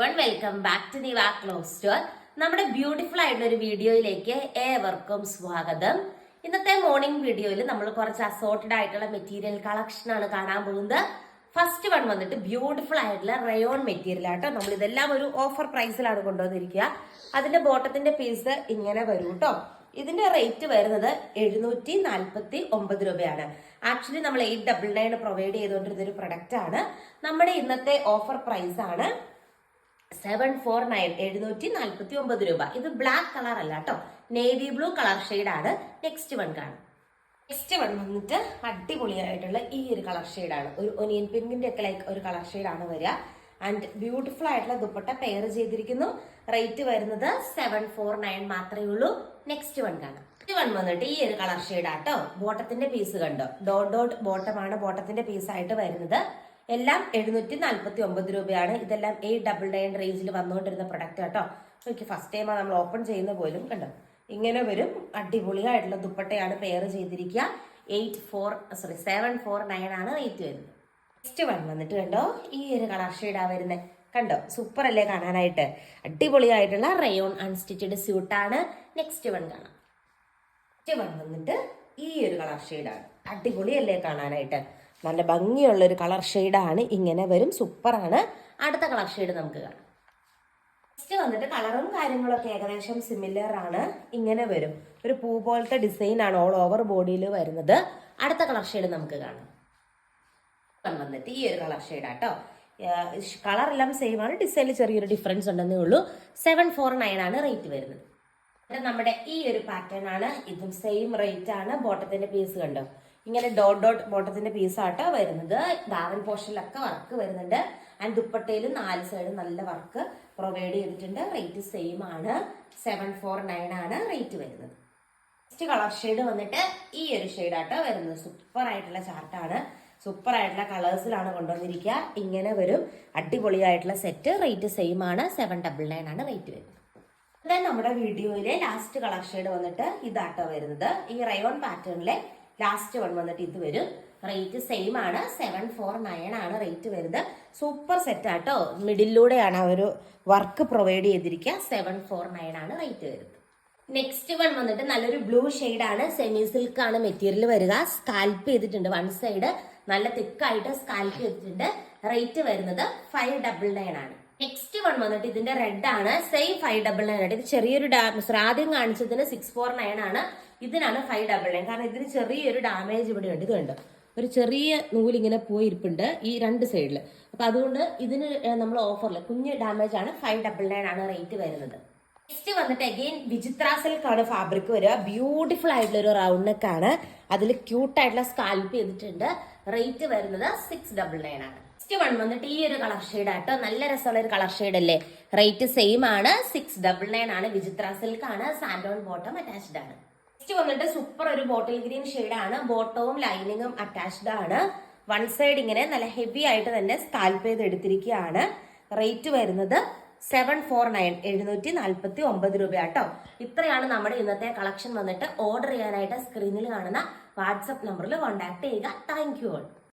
One welcome back to the വാ close store നമ്മുടെ beautiful ആയിട്ടുള്ള ഒരു വീഡിയോയിലേക്ക് ഏവർക്കും സ്വാഗതം. ഇന്നത്തെ മോർണിംഗ് വീഡിയോയിൽ നമ്മൾ കുറച്ച് അസോർട്ടഡ് ആയിട്ടുള്ള മെറ്റീരിയൽ കളക്ഷൻ ആണ് കാണാൻ പോകുന്നത്. ഫസ്റ്റ് വൺ വന്നിട്ട് ബ്യൂട്ടിഫുൾ ആയിട്ടുള്ള റയോൺ മെറ്റീരിയൽ ആട്ടോ. നമ്മൾ ഇതെല്ലാം ഒരു ഓഫർ പ്രൈസിലാണ് കൊണ്ടുവന്നിരിക്കുക. അതിന്റെ ബോട്ടത്തിന്റെ പീസ് ഇങ്ങനെ വരും കേട്ടോ ഇതിന്റെ റേറ്റ് വരുന്നത് എഴുന്നൂറ്റി നാൽപ്പത്തി ഒമ്പത് രൂപയാണ്. ആക്ച്വലി നമ്മൾ എയ്റ്റ് ഡബിൾ നയൻ പ്രൊവൈഡ് ചെയ്തുകൊണ്ടിരുന്ന ഒരു പ്രൊഡക്റ്റ് ആണ്. നമ്മുടെ ഇന്നത്തെ ഓഫർ പ്രൈസ് ആണ് സെവൻ ഫോർ നയൻ എഴുന്നൂറ്റി നാൽപ്പത്തി ഒമ്പത് രൂപ. ഇത് ബ്ലാക്ക് കളർ അല്ല കേട്ടോ നേവി ബ്ലൂ കളർ ആണ്. നെക്സ്റ്റ് വൺ കാണും. നെക്സ്റ്റ് വൺ വന്നിട്ട് അടിപൊളിയായിട്ടുള്ള ഈ ഒരു കളർ ആണ്. ഒരു ഒനിയൻ പിങ്കിന്റെ ഒക്കെ ലൈക്ക് ഒരു കളർ ആണ് വരിക. ആൻഡ് ബ്യൂട്ടിഫുൾ ആയിട്ടുള്ള ദുപ്പട്ട പെയർ ചെയ്തിരിക്കുന്നു. റേറ്റ് വരുന്നത് സെവൻ ഫോർ നയൻ മാത്രമേ ഉള്ളൂ. നെക്സ്റ്റ് വൺ കാണാം. നെക്സ്റ്റ് വൺ വന്നിട്ട് ഈ ഒരു കളർ ഷെയ്ഡാട്ടോ ബോട്ടത്തിന്റെ പീസ് കണ്ടോ? ഡോട്ട് ഡോട്ട് ബോട്ടമാണ് ബോട്ടത്തിന്റെ പീസ് ആയിട്ട് വരുന്നത് എല്ലാം എഴുന്നൂറ്റി നാൽപ്പത്തി ഒമ്പത് രൂപയാണ്. ഇതെല്ലാം എയ്റ്റ് ഡബിൾ നയൻ റേഞ്ചിൽ വന്നുകൊണ്ടിരുന്ന പ്രൊഡക്റ്റ് കേട്ടോ. എനിക്ക് ഫസ്റ്റ് ടൈമാണ് നമ്മൾ ഓപ്പൺ ചെയ്യുന്ന പോലും കണ്ടോ? ഇങ്ങനെ വരും. അടിപൊളിയായിട്ടുള്ള ദുപ്പട്ടയാണ് പെയർ ചെയ്തിരിക്കുക. Eight four sorry seven four nine ആണ് റേറ്റ് വരുന്നത്. നെക്സ്റ്റ് വൺ വന്നിട്ട് കണ്ടോ? ഈ ഒരു കളർ ഷെയ്ഡാ വരുന്നത് കണ്ടോ? സൂപ്പർ അല്ലേ കാണാനായിട്ട്? അടിപൊളിയായിട്ടുള്ള റയോൺ അൺസ്റ്റിച്ചഡ് സ്യൂട്ടാണ് നെക്സ്റ്റ് വൺ കാണാം. നെക്സ്റ്റ് വൺ വന്നിട്ട് ഈ ഒരു കളർ ഷെയ്ഡാണ് അടിപൊളിയല്ലേ കാണാനായിട്ട്? നല്ല ഭംഗിയുള്ള ഒരു കളർ ഷെയ്ഡാണ്. ഇങ്ങനെ വരും. സൂപ്പറാണ്. അടുത്ത കളർ ഷെയ്ഡ് നമുക്ക് കാണാം. നെക്സ്റ്റ് വന്നിട്ട് കളറും കാര്യങ്ങളൊക്കെ ഏകദേശം സിമിലർ ആണ്. ഇങ്ങനെ വരും. ഒരു പൂ പോലത്തെ ഡിസൈൻ ആണ് ഓൾ ഓവർ ബോഡിയിൽ വരുന്നത്. അടുത്ത കളർ ഷെയ്ഡ് നമുക്ക് കാണാം. വന്നിട്ട് ഈ ഒരു കളർ ഷെയ്ഡാട്ടോ. കളർ എല്ലാം സെയിം ആണ്. ഡിസൈനിൽ ചെറിയൊരു ഡിഫറൻസ് ഉണ്ടെന്നേ ഉള്ളൂ. സെവൻ ഫോർ നയൻ ആണ് റേറ്റ് വരുന്നത്. നമ്മുടെ ഈ ഒരു പാറ്റേൺ ആണ്. ഇതും സെയിം റേറ്റ് ആണ്. ബോട്ടത്തിന്റെ പീസ് കണ്ടോ? ഇങ്ങനെ ഡോട്ട് ഡോട്ട് ബോട്ടത്തിന്റെ പീസ് ആട്ടോ വരുന്നത്. ദാവൻ പോർഷനിലൊക്കെ വർക്ക് വരുന്നുണ്ട്. ആൻഡ് ദുപ്പട്ടയിൽ നാല് സൈഡ് നല്ല വർക്ക് പ്രൊവൈഡ് ചെയ്തിട്ടുണ്ട്. റേറ്റ് സെയിം ആണ്. സെവൻ ഫോർ നയൻ ആണ് റേറ്റ് വരുന്നത്. നെക്സ്റ്റ് കളർ ഷെയ്ഡ് വന്നിട്ട് ഈ ഒരു ഷെയ്ഡാട്ടോ വരുന്നത്. സൂപ്പർ ആയിട്ടുള്ള ചാർട്ടാണ് സൂപ്പർ ആയിട്ടുള്ള കളേഴ്സിലാണ് കൊണ്ടുവന്നിരിക്കുക. ഇങ്ങനെ വരും. അടിപൊളിയായിട്ടുള്ള സെറ്റ് റേറ്റ് സെയിം ആണ്. സെവൻ ഡബിൾ നയൻ ആണ് റേറ്റ് വരുന്നത്. നമ്മുടെ വീഡിയോയിലെ ലാസ്റ്റ് കളർ ഷെയ്ഡ് വന്നിട്ട് ഇതാട്ടോ വരുന്നത്. ഈ റയോൺ പാറ്റേണിലെ ലാസ്റ്റ് വൺ വന്നിട്ട് ഇത് വരും റേറ്റ് സെയിം ആണ്. സെവൻ ഫോർ നയൻ ആണ് റേറ്റ് വരുന്നത്. സൂപ്പർ സെറ്റ് ആട്ടോ. മിഡിലൂടെയാണ് ആ ഒരു വർക്ക് പ്രൊവൈഡ് ചെയ്തിരിക്കുക. സെവൻ ഫോർ നയൻ ആണ് റേറ്റ് വരുന്നത്. നെക്സ്റ്റ് വൺ വന്നിട്ട് നല്ലൊരു ബ്ലൂ ആണ്. സെമി സിൽക്ക് ആണ് മെറ്റീരിയൽ വരിക. സ്കാൽപ്പ് ചെയ്തിട്ടുണ്ട് വൺ സൈഡ് നല്ല തിക്കായിട്ട് സ്കാൽപ്പ് ചെയ്തിട്ടുണ്ട്. റേറ്റ് വരുന്നത് ഫൈവ് ഡബിൾ നയൻ ആണ്. നെക്സ്റ്റ് വൺ വന്നിട്ട് ഇതിന്റെ റെഡ് ആണ്. സെയിം ഫൈവ് ഡബിൾ നയൻ ആണ്. ഇത് ചെറിയൊരു ഡാമേജ് ആദ്യം കാണിച്ചതിന് സിക്സ് ഫോർ നയൻ ആണ്. ഇതിനാണ് ഫൈവ് ഡബിൾ നയൻ കാരണം ഇതിന് ചെറിയൊരു ഡാമേജ് ഇവിടെ ഉണ്ട്. ഇത് കണ്ടോ? ഒരു ചെറിയ നൂലിങ്ങനെ പോയിരിപ്പുണ്ട് ഈ രണ്ട് സൈഡിൽ അപ്പൊ അതുകൊണ്ട് ഇതിന് നമ്മൾ ഓഫറിൽ കുഞ്ഞ് ഡാമേജ് ആണ് ഫൈവ് ഡബിൾ നയൻ ആണ് റേറ്റ് വരുന്നത്. നെക്സ്റ്റ് വന്നിട്ട് അഗെയിൻ വിചിത്ര സിൽക്ക് ആണ് ഫാബ്രിക് വരിക. ബ്യൂട്ടിഫുൾ ആയിട്ടുള്ള ഒരു റൗണ്ട് നെക്ക് ആണ് അതിൽ ക്യൂട്ടായിട്ടുള്ള സ്കാൽപ്പ് ചെയ്തിട്ടുണ്ട്. റേറ്റ് വരുന്നത് സിക്സ് ഡബിൾ നയൻ ആണ്. നെക്സ്റ്റ് വൺ വന്നിട്ട് ഈ ഒരു കളർ ഷെയ്ഡ് ആട്ടോ നല്ല രസമുള്ള ഒരു കളർ ഷെയ്ഡ് അല്ലേ? റേറ്റ് സെയിം ആണ്. സിക്സ് ഡബിൾ നയൻ ആണ്. വിചിത്ര സിൽക്ക് ആണ്. സാൻഡോൺ ബോട്ടം അറ്റാച്ച്ഡ് ആണ്. നെക്സ്റ്റ് വന്നിട്ട് സൂപ്പർ ഒരു ബോട്ടിൽ ഗ്രീൻ ഷെയ്ഡ് ആണ്. ബോട്ടവും ലൈനിങ്ങും അറ്റാച്ച്ഡ് ആണ്. വൺ സൈഡ് ഇങ്ങനെ നല്ല ഹെവി ആയിട്ട് തന്നെ സ്കാൽപ്പ് ചെയ്ത് എടുത്തിരിക്കുകയാണ്. റേറ്റ് വരുന്നത് സെവൻ ഫോർ നയൻ എഴുന്നൂറ്റി നാൽപ്പത്തി ഒമ്പത് രൂപയാട്ടോ ഇത്രയാണ് നമ്മുടെ ഇന്നത്തെ കളക്ഷൻ വന്നിട്ട് ഓർഡർ ചെയ്യാനായിട്ട് സ്ക്രീനിൽ കാണുന്ന വാട്സപ്പ് നമ്പറിൽ കോൺടാക്ട് ചെയ്യുക. Thank you all